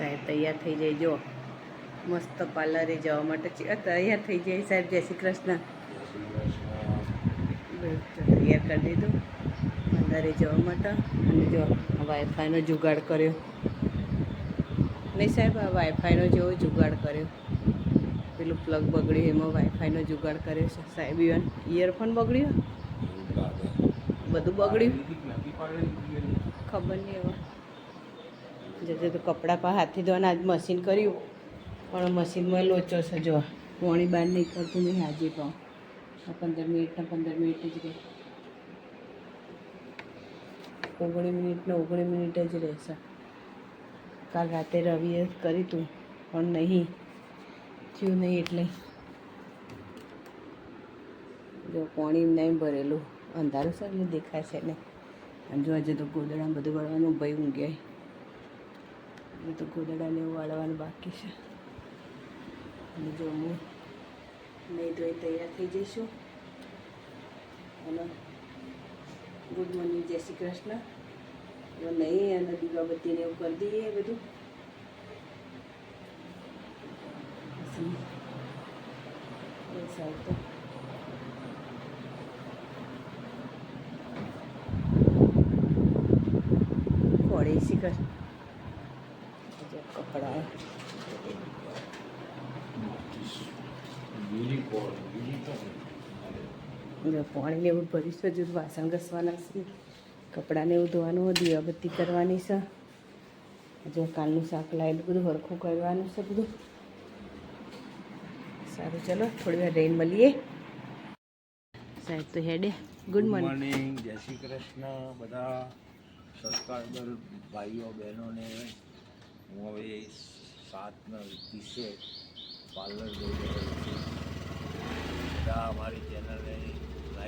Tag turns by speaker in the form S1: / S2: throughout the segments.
S1: સાહેબ તૈયાર થઈ જાય. જો મસ્ત પાર્લરે જવા માટે તૈયાર થઈ જાય સાહેબ જય શ્રી કૃષ્ણ. તૈયાર કરી દીધું. અંદરે જવા માટે. અને જો વાઈફાઈનો જુગાડ કર્યો. નહીં સાહેબ આ વાઈફાઈનો જેવો જુગાડ કર્યો. પેલું પ્લગ બગડ્યું એમાં વાઈફાઈનો જુગાડ કર્યો છે. સાહેબ ઇવન ઇયરફોન બગડ્યું? બધું બગડ્યું. ખબર નહીં હવે. જજે તો કપડાં પણ હાથથી ધોવાના, આજ મશીન કર્યું. પણ મશીનમાં લોચો છે, જો. પોણી બહાર નીકળતું નહીં હાજી પણ. પંદર મિનિટના પંદર મિનિટ જ રહે. ઓગણી મિનિટને ઓગણીસ મિનિટ જ રહેશે કાલ રાતે રવિએ કરી તું, પણ નહીં. થયું નહીં એટલે. જો પાણી નહીં ભરેલું. અંધારું છે એટલે દેખાય છે ને. જો આજે તો ગોદડા બધું ભરવાનું ભાઈ ઊંઘ્યા એ તો ગોદડાને એવું વાળવાનું બાકી છે. અને જો હું નહીં ધોઈ તૈયાર થઈ જઈશું. અને ગુડ મોર્નિંગ, જય શ્રી કૃષ્ણ. હવે નહીં અને દીવાબત્તીને એવું કરી દઈએ એ બધું. પછી તો. આવતો કોળી શીખર પાણીને એવું ભરીશું હજુ વાસણ ઘસવાના છે. કપડાને એવું ધોવાનું દીવાબત્તી કરવાની છે. હજુ કાલનું શાક લાવીને બધું, હરખું કરવાનું છે બધું. સારું, ચલો, થોડી વાર રહીને મળીએ. સાહેબ, તો હેડે. ગુડ મોર્નિંગ
S2: જય શ્રી કૃષ્ણ. બધા સબસ્ક્રાઈબર ભાઈઓ, બહેનોને હું હવે સાતના ત્રીસે પાર્લર જઈ રહ્યો છું. બધા અમારી ચેનલને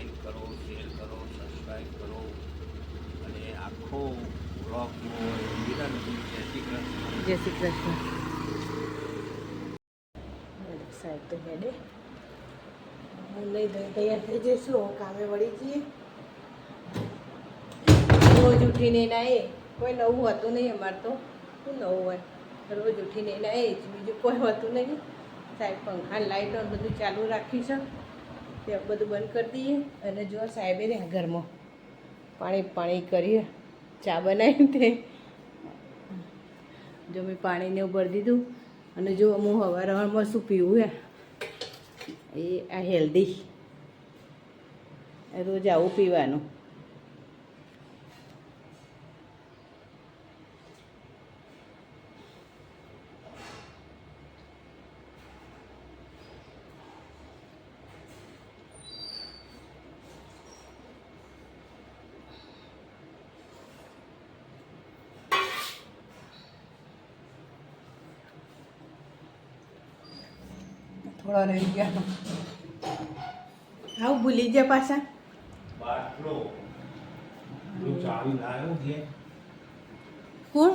S2: લાઈક કરો શેર કરો સબસ્ક્રાઈબ કરો. અને આખો બ્લોગનો વિનંતી જય શ્રી કૃષ્ણ.
S1: જય શ્રી કૃષ્ણ. સાહેબ તો હું લઈ દઈ તૈયાર થઈ જઈશું. હું કામે વળી જઈએ રોજ ઉઠીને નાએ કોઈ નવું હતું નહીં અમારે તો. શું નવું હોય? રોજ ઉઠીને નાએ જ, બીજું કોઈ હોતું નહીં. સાહેબ પંખા લાઈટો બધું ચાલુ રાખીશું. તે બધું બંધ કરી દઈએ અને જો સાહેબે રહ્યા ઘરમાં, પાણી પાણી કરીએ, ચા બનાવી તે. જો મેં પાણીને ભરી દીધું અને જો હું હવા હવારમાં શું પીવું હે, એ આ હેલ્ધી રોજ આવું પીવાનું. થોડા રહી ગયા. આવું ભૂલી ગયા પાછા? કોણ?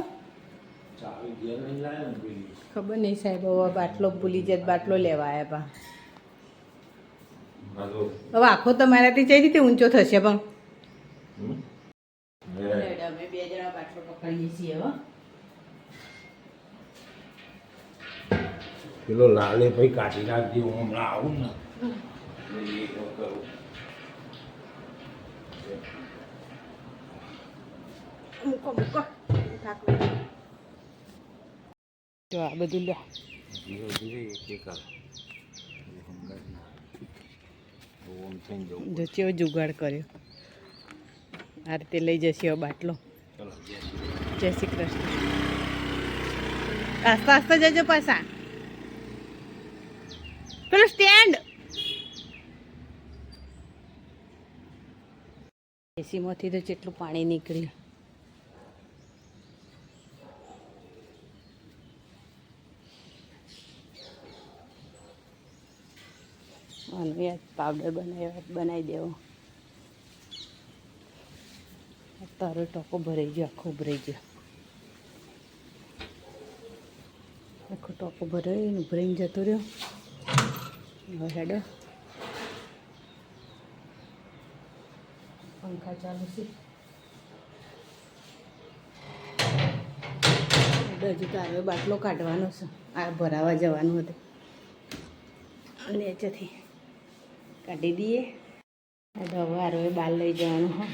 S1: ખબર નહીં સાહેબ હવે બાટલો ભૂલી જાય બાટલો લેવા આવ્યા પા. હવે આખો તમારાથી જઈ રીતે ઊંચો થશે પણ? બે જણા બાટલો પકડીએ છીએ હવે
S2: પેલો લાલે ભાઈ કાઢી નાખજે હું હમણાં આવું ને એ તો કરું
S1: મૂકો મૂકો જો આ બધું લ્યો
S2: ધીરે એક એક
S1: જો જુગાડ કર્યો આ રીતે લઈ જશે બાટલો જય શ્રી કૃષ્ણ. આસ્તા આસ્તા જજો પાછા પેલું સ્ટેન્ડ. એસીમાંથી તો જેટલું પાણી નીકળ્યું યાર પાવડર બનાવ્યો બનાવી દેવો. તારો ટોકો ભરાઈ ગયો, આખો ભરાઈ ગયો. આખો ટોકો ભરાઈને ભરાઈને જતો રહ્યો. હેડો પંખા ચાલુ છે હજુ તો આવ્યો બાટલો કાઢવાનો છે. આ ભરાવા જવાનું હતું. અને એચથી કાઢી દઈએ. હવે આરોએ બાર લઈ જવાનું હા.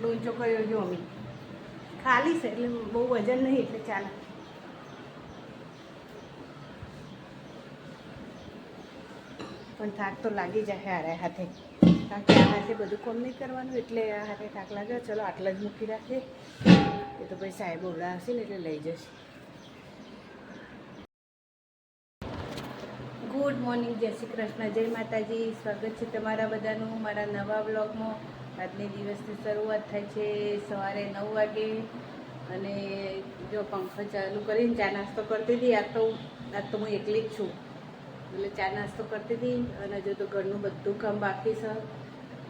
S1: બાટલો ઊંચો કર્યો જો અમે. ખાલી છે, એટલે બહુ વજન નહીં, એટલે ચાલે. પણ થાક તો લાગી જાય હારે હાથે. કારણ કે આ હાથે બધું કોમ નહીં કરવાનું, એટલે આ હાથે થાક લાગે. ચલો, આટલા જ મૂકી રાખીએ. એ તો પછી સાહેબ હશે ને, એટલે લઈ જશે. ગુડ મોર્નિંગ જય શ્રી કૃષ્ણ. જય માતાજી. સ્વાગત છે તમારા બધાનું મારા નવા બ્લોગમાં આજની દિવસની શરૂઆત થાય છે સવારે નવ વાગે અને જો પંખો ચાલુ કરીને ચા નાસ્તો કરતી હતી, આજ તો આજ તો હું એકલી જ છું. એટલે ચા નાસ્તો કરતી હતી અને હજુ તો ઘરનું બધું કામ બાકી છે.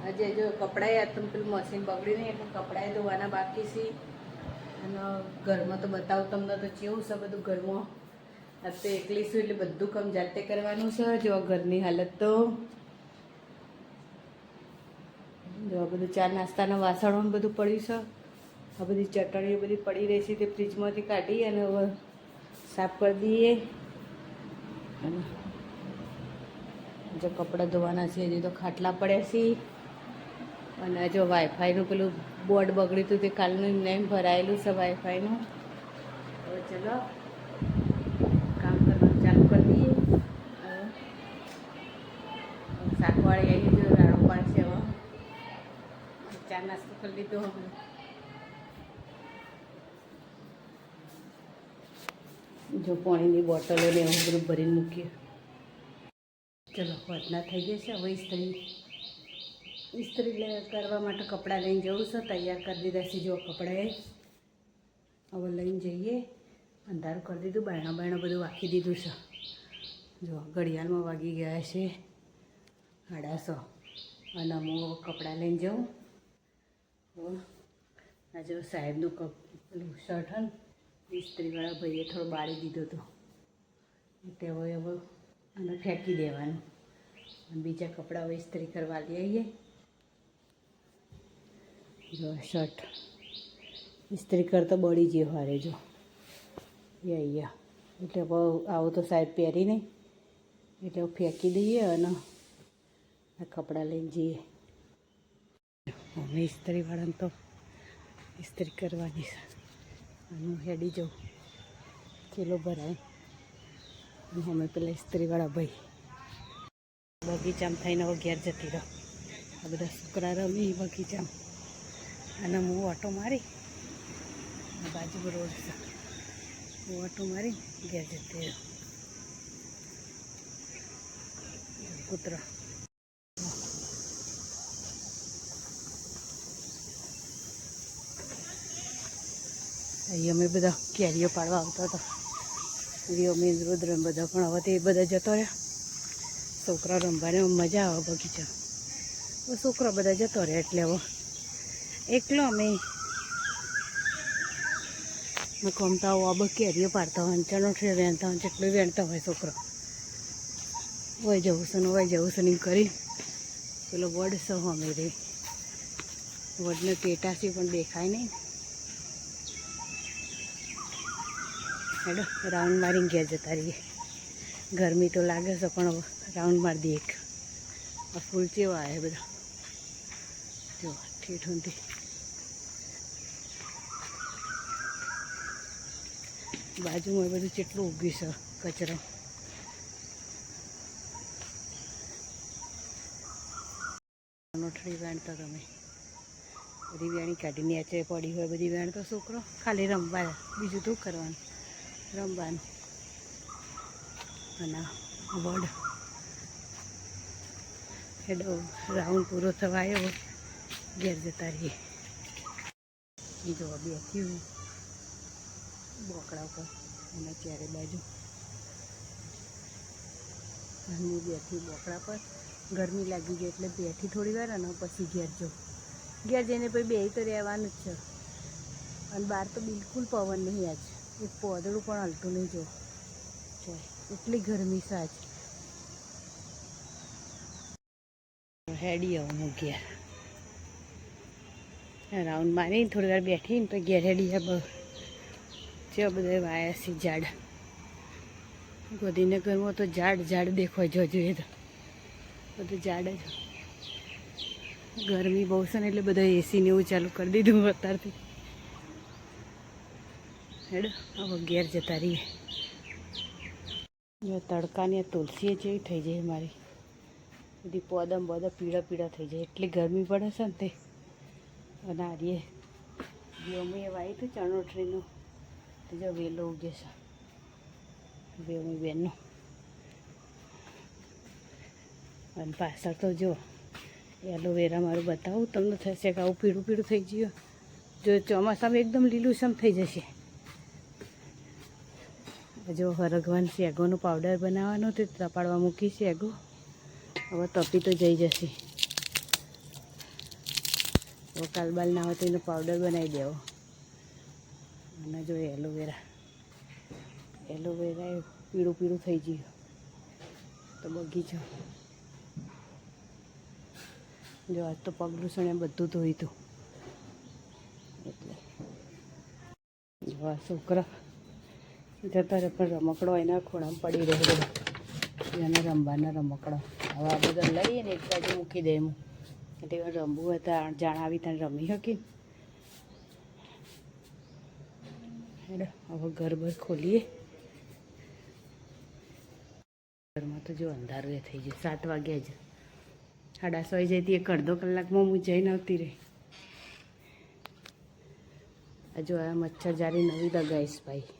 S1: આજે જો કપડાએ આજ તો પેલું મશીન બગડી નહીં, એટલે કપડાએ ધોવાના બાકી છે. અને ઘરમાં તો બતાવું તમને તો કેવું છે બધું ઘરમાં. આજ તો એકલી છું એટલે બધું કામ જાતે કરવાનું છે, જો ઘરની હાલત તો. જો આ બધું ચા નાસ્તાના વાસણો બધું પડ્યું છે. આ બધી ચટણીઓ બધી પડી રહી છે તે ફ્રીજમાંથી કાઢી અને હવે સાફ કરી દઈએ. અને જો કપડાં ધોવાના છે, હજી તો ખાટલા પડ્યા છે. અને જો વાઈફાઈનું પેલું બોર્ડ બગડ્યું હતું તે કાલનું નેમ ભરાયેલું છે વાઈફાઈનું. હવે ચલો કામ કરવાનું ચાલુ કરી દઈએ હવે શાકવાળી આવી જો રાડો પાડશે હવે ચા નાસ્તો કરી લીધો હવે જો પાણીની બોટલો ને એવું બધું ભરીને મૂકીએ. ચલો વધના થઈ જશે હવે ઇસ્ત્રી ઇસ્ત્રી કરવા માટે કપડાં લઈને જવું છે, તૈયાર કરી દીધા છે, જો કપડાએ હવે લઈને જઈએ. અંધારું કરી દીધું, બાયણા બાયણા બધું વાંકી દીધું છે. જો, ઘડિયાળમાં વાગી ગયા છે. સાડાસો અને હું કપડાં લઈને જાઉં. આ જો સાહેબનું કપ, પેલું શર્ટ હન ઇસ્ત્રીવાળા ભાઈએ થોડો બાળી દીધો હતો તે હવે હવે અને ફેંકી દેવાનું. બીજા કપડાં હવે ઇસ્ત્રી કરવા લઈ આવીએ જો શર્ટ. ઇસ્ત્રી કરતો બળી ગયો હારે જો. એ અહીંયા એટલે આવો તો સાહેબ પહેરી નહીં એટલે ફેંકી દઈએ અને આ કપડાં લઈને જઈએ. અમે ઇસ્ત્રીવાળાને તો ઇસ્ત્રી કરવાની અને હું હેડી જાઉં કિલો ભરાય. અને અમે પેલા ઇસ્ત્રીવાળા ભાઈ. બગીચામાં થઈને હવે ઘેર જતી રહો. આ બધા છોકરા રમી બગીચામાં. અને હું ઓટો મારી બાજુ રોડ છે. હું ઓટો મારી ઘેર જતી રહો. કૂતરા. અહીં અમે બધા કેરીઓ પાડવા આવતા હતા. રિયોમીન રુદ્ર બધા પણ હવે તે બધા જતો રહ્યા. છોકરા રમવાને મજા આવે બગીચા. છોકરા બધા જતો રહ્યા એટલે હવે એકલો અમે. મેં કમતા હોય અબ કેરીઓ પાડતા હોય ચણોઠી વેણતા હોય જેટલું વેણતા હોય છોકરો. વય જવું છે ને વય જવું છે ને કરી પેલો વડ છે અમે રે. વડને પેટાશી પણ દેખાય નહીં. હેડો, રાઉન્ડ મારીને ઘેર જતા રહીએ. ગરમી તો લાગે છે, પણ રાઉન્ડ મારી દઈએ એક. આ ફૂલ કેવો આવે બધા. જો ઠેઠ બાજુમાં બધું કેટલું ઉગ્યું છે, કચરો. નોઠડી વેણતો તમે. બધી વેણી કાઢીને નીચે પડી હોય, બધી વેણતો છોકરો ખાલી રમવા બીજું શું કરવાનું? રમવાનું. અને વડ. હેડો રાઉન્ડ પૂરો થવા આવ્યો. ઘેર જતા રહીએ. બીજો બેસી હું બોકડા ઉપર અને ચારે બાજુ. ઘરની બેઠી બોકડા પર. ગરમી લાગી ગઈ એટલે બેઠી થોડી વાર અને પછી ઘેર જો ઘેર જઈને પછી બે તો રહેવાનું જ છે. અને બહાર તો બિલકુલ પવન નહીં આજ. એક પોદળું પણ હલતું નહીં જો. એટલી ગરમી આજ. હેડી આવું ઘેર. રાઉન્ડ મારી થોડી વાર બેઠી ને તો ઘેર હેડી આ જે બધા વાયા છે ઝાડ. ગોધીનગરમાં તો ઝાડ ઝાડ દેખવા જો જોઈએ તો. બધું ઝાડ જ. ગરમી બહુ છે ને એટલે બધા એસી ને એવું ચાલુ કરી દીધું અત્યારથી. હેડ હવે ઘેર જતા રહીએ. જો તડકાની તુલસીએ તુલસી જેવી થઈ જાય મારી બધી પોદમ બધા પીળા પીળા થઈ જાય. એટલી ગરમી પડે છે ને તે. અને આરીએ એ વાવી હતું ચણોટરીનું જો વેલો ઉગે છે. વ્યોમી બેનનું. અને પાછળ તો જો એલોવેરા મારું બતાવું, તમને થશે કે આવું પીળું પીળું થઈ ગયું. જો ચોમાસામાં એકદમ લીલુંછમ થઈ જશે. જો હરગવાન શેગોનું પાવડર બનાવવાનો તે તપાડવા મૂકી શેગો હવે તપી તો જઈ જશે. હવે કાલબાલ ના હોય તો એનો પાવડર બનાવી દેવો. અને જો એલોવેરા. એલોવેરા એ પીળું પીળું થઈ ગયું. તો બગીચો જો આજ તો પગલું બધું ધોયું હતું એટલે. છોકરા જતા રહે, પણ રમકડો એના ખૂણામાં પડી રહ્યો એને રમવાના રમકડો. હવે આ બધા લઈએ ને એક બાજુ મૂકી દે એમ. એટલે રમવું હતા તો જાણ આવી ત્યાં રમી શકી હવે ઘર બર ખોલીએ. ઘરમાં તો જો અંધારું એ થઈ ગયું. સાત વાગ્યા જ. સાડા સો જતી એક અડધો કલાકમાં હું જઈને આવતી રહી. હજુ આ મચ્છર જારી નવી લગાવીશ ભાઈ.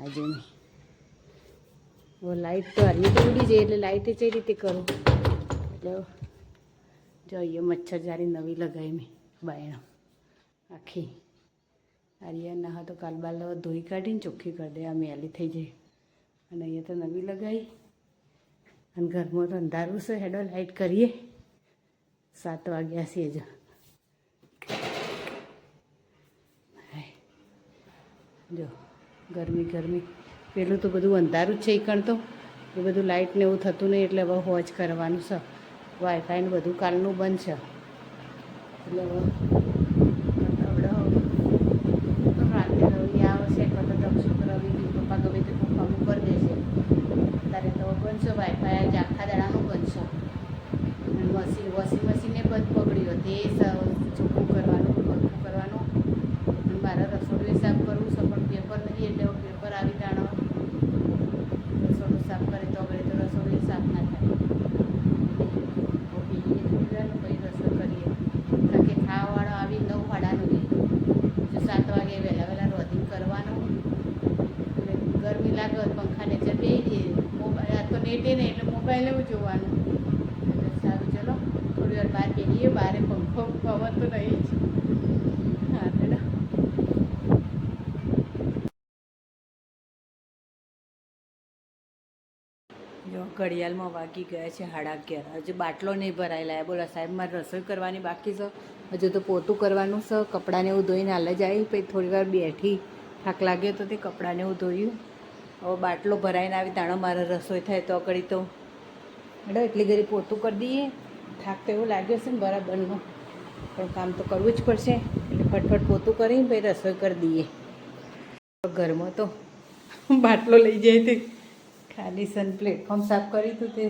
S1: આજે નહીં. લાઈટ તો હાલની ઉડી જાય એટલે લાઈટ કઈ રીતે કરું. એટલે જો અહીંયા મચ્છર જારી નવી લગાવી મેં બાયણો. આખી. આરિયા ના તો કાલબાલ ધોઈ કાઢીને ચોખ્ખી કરી દે, આ મેલી થઈ જાય. અને અહીંયા તો નવી લગાવી અને ઘરમાં તો અંધારું છે, હેડો લાઈટ કરીએ. સાત વાગ્યા છે જ જો. ગરમી ગરમી. પેલું તો બધું અંધારું જ છે એકણ તો. એ બધું લાઇટ ને એવું થતું નહીં એટલે હવે હોજ કરવાનું છે. વાઈફાઈ ને બધું કાલનું બંધ છે. એટલે હવે હવડાવો રાતે રવિ આવશે કદાચ દક્ષુક રવિ પપ્પા ગમે તે પપ્પા કરી દેશે અત્યારે તો બનશે વાઈફાઈ આજે આખા દાડાનું બનશે અને મશીન વોશિંગ મશીને બંધ પકડ્યું તે સ- ચોખ્ખું કરવાનું ચોખ્ખું કરવાનું અને મારે રસોડું સાફ કરવું છે પણ પેપર નહીં એટલે હવે પેપર આવી તાણો રસોડું સાફ કરે તો આગળ તો રસોડું સાફ ના થાય તો પીએ થોડી વાર ને પછી રસોઈ કરીએ કારણ કે ખાવાવાળો આવી નવ વાડાનો નહીં જો સાત વાગે વહેલા વહેલા રોધિંગ કરવાનું એટલે ગરમી લાગે તો પંખા નીચે બેસી જઈએ મોબાઈલ આ તો નેટે નહીં એટલે મોબાઈલ એવું જોવાનું. સારું, ચલો. થોડી વાર બહાર કહીએ બહાર પંખો પવન તો નહીં જ. ઘડિયાળમાં વાગી ગયા છે સાડા અગિયાર. હજુ બાટલો નહીં ભરાયેલા. બોલો, સાહેબ, મારે રસોઈ કરવાની બાકી છે? હજુ તો પોતું કરવાનું છે. કપડાને એવું ધોઈને હાલ જ આવી પછી થોડી વાર બેઠી. થાક લાગ્યો તો તે કપડાને એવું ધોયું. હવે બાટલો ભરાઈને આવી તાણે મારે રસોઈ થાય તો આગળ તો. હેડો, એટલી ઘડી પોતું કરી દઈએ. થાક તો એવું લાગ્યો છે ને બરાબરનો. પણ કામ તો કરવું જ પડશે. એટલે ફટફટ પોતું કરીને પછી રસોઈ કરી દઈએ. ઘરમાં તો બાટલો લઈ જાય તે. ખાલી સન પ્લેટફોર્મ સાફ કર્યું હતું તે.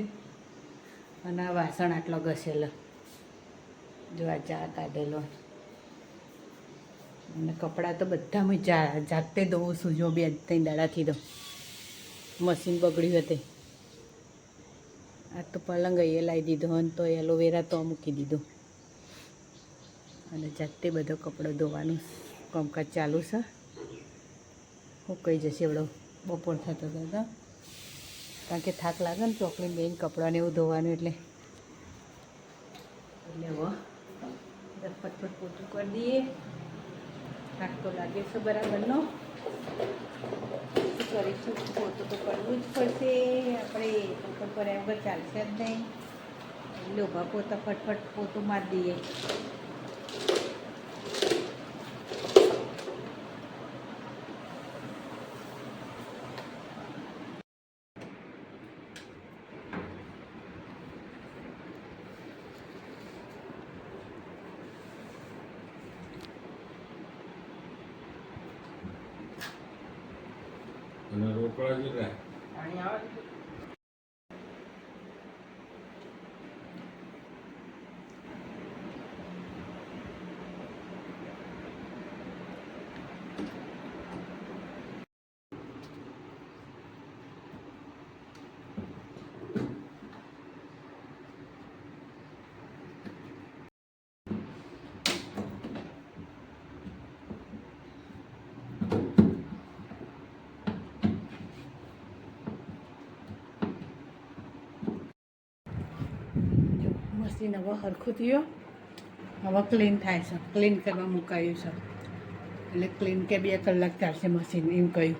S1: અને આ વાસણ આટલો ઘસેલો. જો આ ચા કાઢેલો. અને કપડાં તો બધામાં જા જાતે ધોવું છું. જો બે ત્રણ દાડાથી તો. મશીન બગડ્યું હતું. આ તો પલંગ એ લાવી દીધો અને તો એલોવેરા તો મૂકી દીધો. અને જાતે બધો કપડો ધોવાનું કામકાજ ચાલુ છે. હું કહી જશે એવડો બપોર થતો હતો કારણ કે થાક લાગે ને ચોકલી બેન કપડાને એવું ધોવાનું એટલે. એટલે હવે ફટફટ પોતું કરી દઈએ. થાક તો લાગે છે બરાબરનો. શું કરીશું પોતું તો કરવું જ પડશે. આપણે પોતું કર્યા વગર ચાલશે જ નહીં. લોભા પોતા ફટફટ પોતું મારી દઈએ.
S2: ઢોકળા રહે
S3: પાણી આવે છે?
S1: જો મશીન હવે હરખું થયું. હવે ક્લીન થાય છે. ક્લીન કરવા મુકાયું છે. એટલે ક્લીન કે બે કલાક ચાલશે મશીન એમ કહ્યું.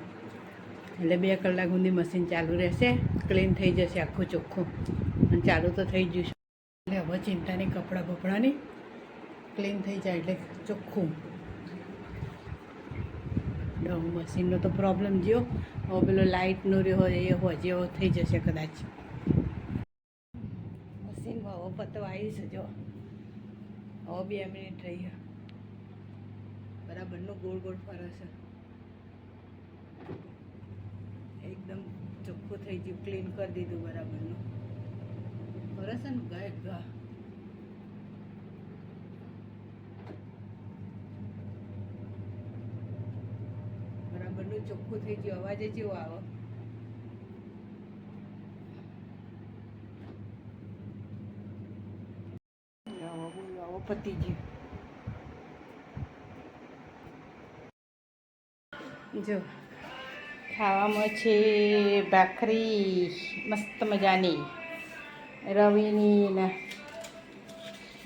S1: એટલે બે કલાક સુધી મશીન ચાલુ રહેશે. ક્લીન થઈ જશે આખું ચોખ્ખું. અને ચાલુ તો થઈ ગયું છે એટલે હવે ચિંતા નહીં, કપડાં બપડાની. ક્લીન થઈ જાય એટલે ચોખ્ખું. મશીનનો તો પ્રોબ્લેમ જ્યો હવે પેલો લાઇટનો રહ્યો હોય, એ હોય જેવો થઈ જશે કદાચ. હવે આવી છે, જો. હવે બે મિનિટ રહી બરાબરનું ગોળ ગોળ ફરે છે. એકદમ ચોખ્ખું થઈ ગયું ક્લીન કરી દીધું બરાબરનું. ફરે છે ને, ગાય, ગા. બરાબરનું ચોખ્ખું થઈ ગયું, અવાજ જેવો આવો બોલો આવો પતી ગયું જો, ખાવામાં છે ભાખરી, મસ્ત મજાની. રવિની ને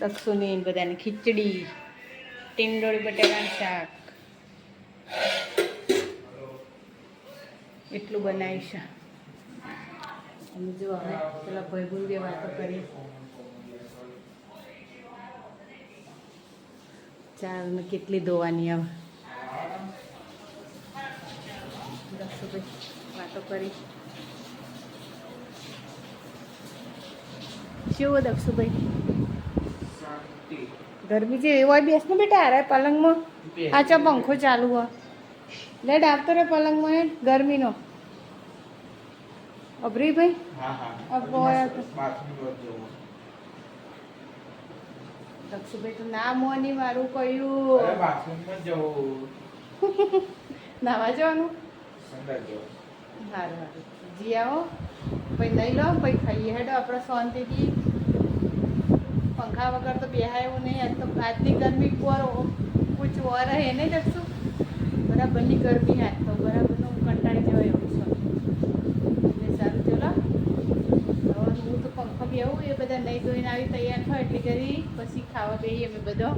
S1: દક્ષુની બધાની ખીચડી, ટીંડોળી બટાકાનું શાક. એટલું બનાવીશ. અને જો હવે, પેલા ભાઈબંધ બે વાતો કરીએ ચાલ ને કેટલી ધોવાની હવે? દક્ષુભાઈ વાતો કરી. શું દક્ષુભાઈ. ગરમી છે એવો બેસ ને બેટા અરે પલંગમાં? આ પંખો ચાલુ હોય. લેટ આવતો રે પલંગમાં એ ગરમીનો. અભરી ભાઈ
S3: હા, હા.
S1: આ બોયા તો.
S3: બાથરૂમ બાજુ જવું.
S1: દક્ષુભાઈ તો ના મોની મારું
S3: અરે
S1: કહ્યું
S3: બાથરૂમમાં જવું.
S1: નાવા જવાનું. સારું સારું. જી આવો. પછી નહીં લો પછી ખાઈએ હેડો આપણે શાંતિથી. પંખા વગર તો બેહાય એવું નહીં. આજ તો આજની ગરમી પર કુછ ઓર હે નહીં દક્ષુ બરાબરની ગરમી આજ તો બરાબરનું કંટાળી જવાય એવું છે એટલે સારું ચલો હવે હું તો પંખા બેહું એ બધા લઈ ધોઈને આવી તૈયાર થાય એટલે કરી પછી ખાવા બેહીએ અમે બધો.